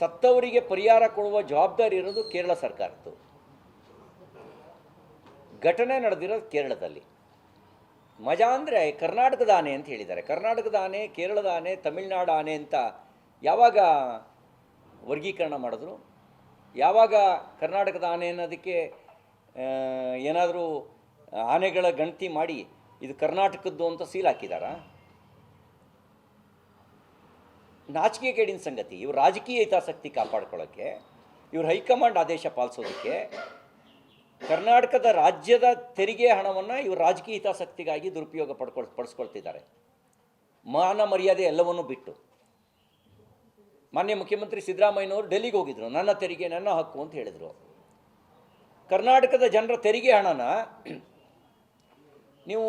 ಸತ್ತವರಿಗೆ ಪರಿಹಾರ ಕೊಡುವ ಜವಾಬ್ದಾರಿ ಇರೋದು ಕೇರಳ ಸರ್ಕಾರದ್ದು. ಘಟನೆ ನಡೆದಿರೋದು ಕೇರಳದಲ್ಲಿ. ಮಜಾ ಅಂದರೆ ಕರ್ನಾಟಕದ ಆನೆ ಅಂತ ಹೇಳಿದ್ದಾರೆ. ಕರ್ನಾಟಕದ ಆನೆ, ಕೇರಳದ ಆನೆ, ತಮಿಳ್ನಾಡು ಆನೆ ಅಂತ ಯಾವಾಗ ವರ್ಗೀಕರಣ ಮಾಡಿದ್ರು? ಯಾವಾಗ ಕರ್ನಾಟಕದ ಆನೆ ಅನ್ನೋದಕ್ಕೆ ಏನಾದರೂ ಆನೆಗಳ ಗಣತಿ ಮಾಡಿ ಇದು ಕರ್ನಾಟಕದ್ದು ಅಂತ ಸೀಲ್ ಹಾಕಿದಾರಾ? ನಾಚಿಕೆ ಕೇಡಿನ ಸಂಗತಿ, ಇವ್ರು ರಾಜಕೀಯ ಹಿತಾಸಕ್ತಿ ಕಾಪಾಡ್ಕೊಳ್ಳೋಕ್ಕೆ ಇವ್ರು ಹೈಕಮಾಂಡ್ ಆದೇಶ ಪಾಲಿಸೋದಕ್ಕೆ ಕರ್ನಾಟಕದ ರಾಜ್ಯದ ತೆರಿಗೆ ಹಣವನ್ನು ಇವರು ರಾಜಕೀಯ ಹಿತಾಸಕ್ತಿಗಾಗಿ ದುರುಪಯೋಗ ಪಡ್ಕೊಳ್, ಪಡಿಸ್ಕೊಳ್ತಿದ್ದಾರೆ. ಮಾನ ಮರ್ಯಾದೆ ಎಲ್ಲವನ್ನೂ ಬಿಟ್ಟು. ಮಾನ್ಯ ಮುಖ್ಯಮಂತ್ರಿ ಸಿದ್ದರಾಮಯ್ಯನವರು ಡೆಲ್ಲಿಗೆ ಹೋಗಿದ್ರು, ನನ್ನ ತೆರಿಗೆ, ನನ್ನ ಹಕ್ಕು ಅಂತ ಹೇಳಿದರು. ಕರ್ನಾಟಕದ ಜನರ ತೆರಿಗೆ ಹಣನ ನೀವು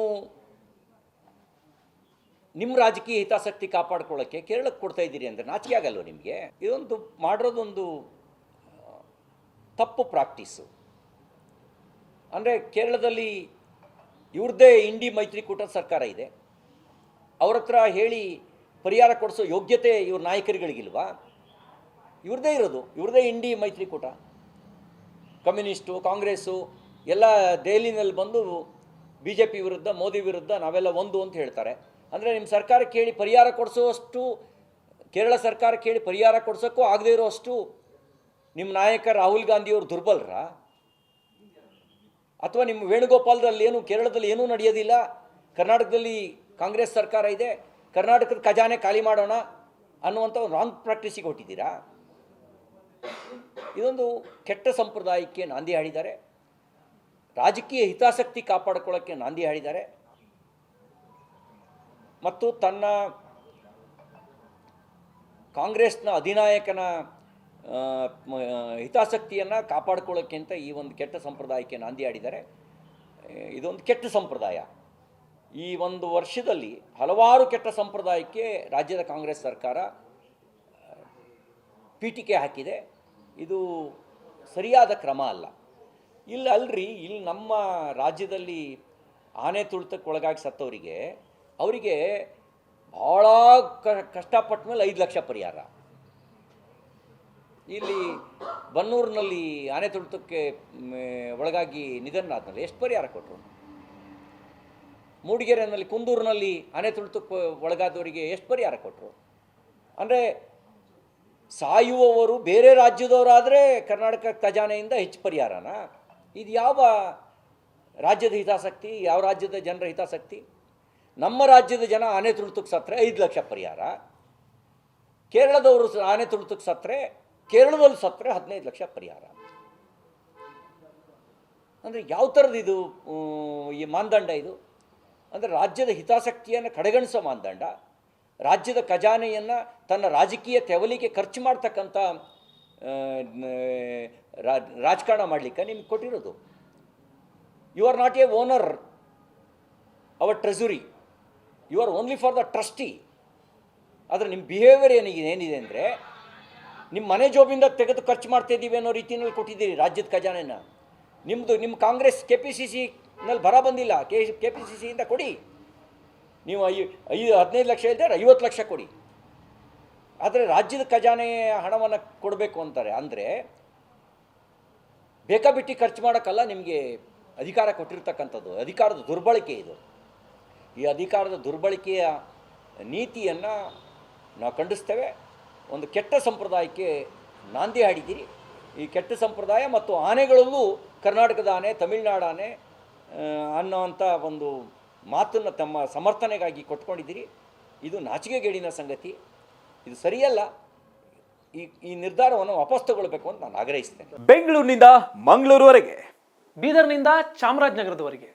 ನಿಮ್ಮ ರಾಜಕೀಯ ಹಿತಾಸಕ್ತಿ ಕಾಪಾಡ್ಕೊಳ್ಳೋಕ್ಕೆ ಕೇರಳಕ್ಕೆ ಕೊಡ್ತಾ ಇದ್ದೀರಿ ಅಂದರೆ ನಾಚಿಕೆ ನಿಮಗೆ? ಇದೊಂದು ಮಾಡಿರೋದೊಂದು ತಪ್ಪು ಪ್ರಾಕ್ಟೀಸು ಅಂದರೆ ಕೇರಳದಲ್ಲಿ ಇವ್ರದ್ದೇ ಇಂಡಿ ಮೈತ್ರಿಕೂಟ ಸರ್ಕಾರ ಇದೆ. ಅವ್ರ ಹತ್ರ ಹೇಳಿ ಪರಿಹಾರ ಕೊಡಿಸೋ ಯೋಗ್ಯತೆ ಇವ್ರ ನಾಯಕರುಗಳಿಗಿಲ್ವಾ? ಇವ್ರದ್ದೇ ಇರೋದು ಇವ್ರದ್ದೇ ಇಂಡಿ ಮೈತ್ರಿಕೂಟ ಕಮ್ಯುನಿಸ್ಟು, ಕಾಂಗ್ರೆಸ್ಸು, ಎಲ್ಲ ದೆಹಲಿನಲ್ಲಿ ಬಂದು ಬಿ ಜೆ ಪಿ ವಿರುದ್ಧ, ಮೋದಿ ವಿರುದ್ಧ ನಾವೆಲ್ಲ ಒಂದು ಅಂತ ಹೇಳ್ತಾರೆ. ಅಂದರೆ ನಿಮ್ಮ ಸರ್ಕಾರ ಕೇಳಿ ಪರಿಹಾರ ಕೊಡಿಸೋಷ್ಟು ಕೇರಳ ಸರ್ಕಾರ ಕೇಳಿ ಪರಿಹಾರ ಕೊಡ್ಸೋಕ್ಕೂ ಆಗದೇ ಇರೋಷ್ಟು ನಿಮ್ಮ ನಾಯಕ ರಾಹುಲ್ ಗಾಂಧಿಯವರು ದುರ್ಬಲರಾ? ಅಥವಾ ನಿಮ್ಮ ವೇಣುಗೋಪಾಲದಲ್ಲಿ ಏನು, ಕೇರಳದಲ್ಲಿ ಏನೂ ನಡೆಯೋದಿಲ್ಲ? ಕರ್ನಾಟಕದಲ್ಲಿ ಕಾಂಗ್ರೆಸ್ ಸರ್ಕಾರ ಇದೆ, ಕರ್ನಾಟಕದ ಖಜಾನೆ ಖಾಲಿ ಮಾಡೋಣ ಅನ್ನುವಂಥ ಒಂದು ರಾಂಗ್ ಪ್ರಾಕ್ಟೀಸಿಗೆ ಹೊಟ್ಟಿದ್ದೀರಾ ಇದೊಂದು ಕೆಟ್ಟ ಸಂಪ್ರದಾಯಕ್ಕೆ ನಾಂದಿ ಹಾಡಿದ್ದಾರೆ. ರಾಜಕೀಯ ಹಿತಾಸಕ್ತಿ ಕಾಪಾಡಿಕೊಳ್ಳೋಕ್ಕೆ ನಾಂದಿ ಹಾಡಿದ್ದಾರೆ. ಮತ್ತು ತನ್ನ ಕಾಂಗ್ರೆಸ್ನ ಅಧಿನಾಯಕನ ಹಿತಾಸಕ್ತಿಯನ್ನು ಕಾಪಾಡ್ಕೊಳ್ಳೋಕ್ಕೆ ಅಂತ ಈ ಒಂದು ಕೆಟ್ಟ ಸಂಪ್ರದಾಯಕ್ಕೆ ನಾಂದಿ ಆಡಿದ್ದಾರೆ ಇದೊಂದು ಕೆಟ್ಟ ಸಂಪ್ರದಾಯ. ಈ ಒಂದು ವರ್ಷದಲ್ಲಿ ಹಲವಾರು ಕೆಟ್ಟ ಸಂಪ್ರದಾಯಕ್ಕೆ ರಾಜ್ಯದ ಕಾಂಗ್ರೆಸ್ ಸರ್ಕಾರ ಪೀಠಿಕೆ ಹಾಕಿದೆ. ಇದು ಸರಿಯಾದ ಕ್ರಮ ಅಲ್ಲ. ಇಲ್ಲಿ ಅಲ್ರಿ ಇಲ್ಲಿ ನಮ್ಮ ರಾಜ್ಯದಲ್ಲಿ ಆನೆ ತುಳಿತಕ್ಕೆ ಒಳಗಾಗಿ ಸತ್ತವರಿಗೆ ಅವರಿಗೆ ಭಾಳ ಕಷ್ಟಪಟ್ಟ ಮೇಲೆ ಐದು ಲಕ್ಷ ಪರಿಹಾರ. ಇಲ್ಲಿ ಬನ್ನೂರಿನಲ್ಲಿ ಆನೆ ತುಳಿತಕ್ಕೆ ಒಳಗಾಗಿ ನಿಧನ ಆದ್ಮೇಲೆ ಎಷ್ಟು ಪರಿಹಾರ ಕೊಟ್ಟರು ಮೂಡಿಗೆರೆನಲ್ಲಿ, ಕುಂದೂರಿನಲ್ಲಿ ಆನೆ ತುಳಿತಕ್ಕೆ ಒಳಗಾದವರಿಗೆ ಎಷ್ಟು ಪರಿಹಾರ ಕೊಟ್ಟರು ಅಂದರೆ ಸಾಯುವವರು ಬೇರೆ ರಾಜ್ಯದವರಾದರೆ ಕರ್ನಾಟಕ ಖಜಾನೆಯಿಂದ ಹೆಚ್ಚು ಪರಿಹಾರನ? ಇದು ಯಾವ ರಾಜ್ಯದ ಹಿತಾಸಕ್ತಿ, ಯಾವ ರಾಜ್ಯದ ಜನರ ಹಿತಾಸಕ್ತಿ? ನಮ್ಮ ರಾಜ್ಯದ ಜನ ಆನೆ ತುಳಿತಕ್ಕೆ ಸತ್ತರೆ, ಐದು ಲಕ್ಷ ಪರಿಹಾರ. ಕೇರಳದವರು ಆನೆ ತುಳಿತಕ್ಕೆ ಸತ್ತರೆ, ಕೇರಳದಲ್ಲಿ ಸತ್ತರೆ ಹದಿನೈದು ಲಕ್ಷ ಪರಿಹಾರ. ಅಂದರೆ ಯಾವ ಥರದ್ದು ಇದು ಈ ಮಾನದಂಡ ಇದು? ಅಂದರೆ ರಾಜ್ಯದ ಹಿತಾಸಕ್ತಿಯನ್ನು ಕಡೆಗಣಿಸೋ ಮಾನದಂಡ, ರಾಜ್ಯದ ಖಜಾನೆಯನ್ನು ತನ್ನ ರಾಜಕೀಯ ತೆವಲಿಗೆ ಖರ್ಚು ಮಾಡ್ತಕ್ಕಂಥ ರಾಜಕಾರಣ ಮಾಡಲಿಕ್ಕೆ ನಿಮ್ಗೆ ಕೊಟ್ಟಿರೋದು. You are not a owner our treasury you are only for the trustee ಆದರೆ ನಿಮ್ಮ ಬಿಹೇವಿಯರ್ ಏನಿಗೆ ಏನಿದೆ ಅಂದರೆ ನಿಮ್ಮ ಮನೆ ಜೋಬಿಂದ ತೆಗೆದು ಖರ್ಚು ಮಾಡ್ತಾ ಇದ್ದೀವಿ ಅನ್ನೋ ರೀತಿಯಲ್ಲಿ ಕೊಟ್ಟಿದ್ದೀರಿ ರಾಜ್ಯದ ಖಜಾನೆನ. ನಿಮ್ಮದು ನಿಮ್ಮ ಕಾಂಗ್ರೆಸ್ ಕೆ ಪಿ ಸಿ ಸಿನಲ್ಲಿ ಬರ ಬಂದಿಲ್ಲ. ಕೆ ಕೆ ಪಿ ಸಿ ಸಿಯಿಂದ ಕೊಡಿ. ನೀವು ಐ ಐದು ಹದಿನೈದು ಲಕ್ಷ ಇದ್ದರೆ ಐವತ್ತು ಲಕ್ಷ ಕೊಡಿ. ಆದರೆ ರಾಜ್ಯದ ಖಜಾನೆ ಹಣವನ್ನು ಕೊಡಬೇಕು ಅಂತಾರೆ. ಅಂದರೆ ಬೇಕಾಬಿಟ್ಟಿ ಖರ್ಚು ಮಾಡೋಕ್ಕಲ್ಲ ನಿಮಗೆ ಅಧಿಕಾರ ಕೊಟ್ಟಿರ್ತಕ್ಕಂಥದ್ದು. ಅಧಿಕಾರದ ದುರ್ಬಳಕೆ ಇದು. ಈ ಅಧಿಕಾರದ ದುರ್ಬಳಕೆಯ ನೀತಿಯನ್ನು ನಾವು ಖಂಡಿಸ್ತೇವೆ. ಒಂದು ಕೆಟ್ಟ ಸಂಪ್ರದಾಯಕ್ಕೆ ನಾಂದಿ ಹಾಡಿದ್ದೀರಿ. ಈ ಕೆಟ್ಟ ಸಂಪ್ರದಾಯ ಮತ್ತು ಆನೆಗಳಲ್ಲೂ ಕರ್ನಾಟಕದ ಆನೆ ತಮಿಳುನಾಡು ಆನೆ ಅನ್ನೋವಂಥ ಒಂದು ಮಾತನ್ನು ತಮ್ಮ ಸಮರ್ಥನೆಗಾಗಿ ಕೊಟ್ಕೊಂಡಿದ್ದೀರಿ. ಇದು ನಾಚಿಕೆಗೇಡಿನ ಸಂಗತಿ. ಇದು ಸರಿಯಲ್ಲ. ಈ ಈ ನಿರ್ಧಾರವನ್ನು ವಾಪಸ್ ತಗೊಳ್ಬೇಕು ಅಂತ ನಾನು ಆಗ್ರಹಿಸ್ತೇನೆ. ಬೆಂಗಳೂರಿನಿಂದ ಮಂಗಳೂರುವರೆಗೆ. ಬೀದರ್ನಿಂದ ಚಾಮರಾಜನಗರದವರೆಗೆ.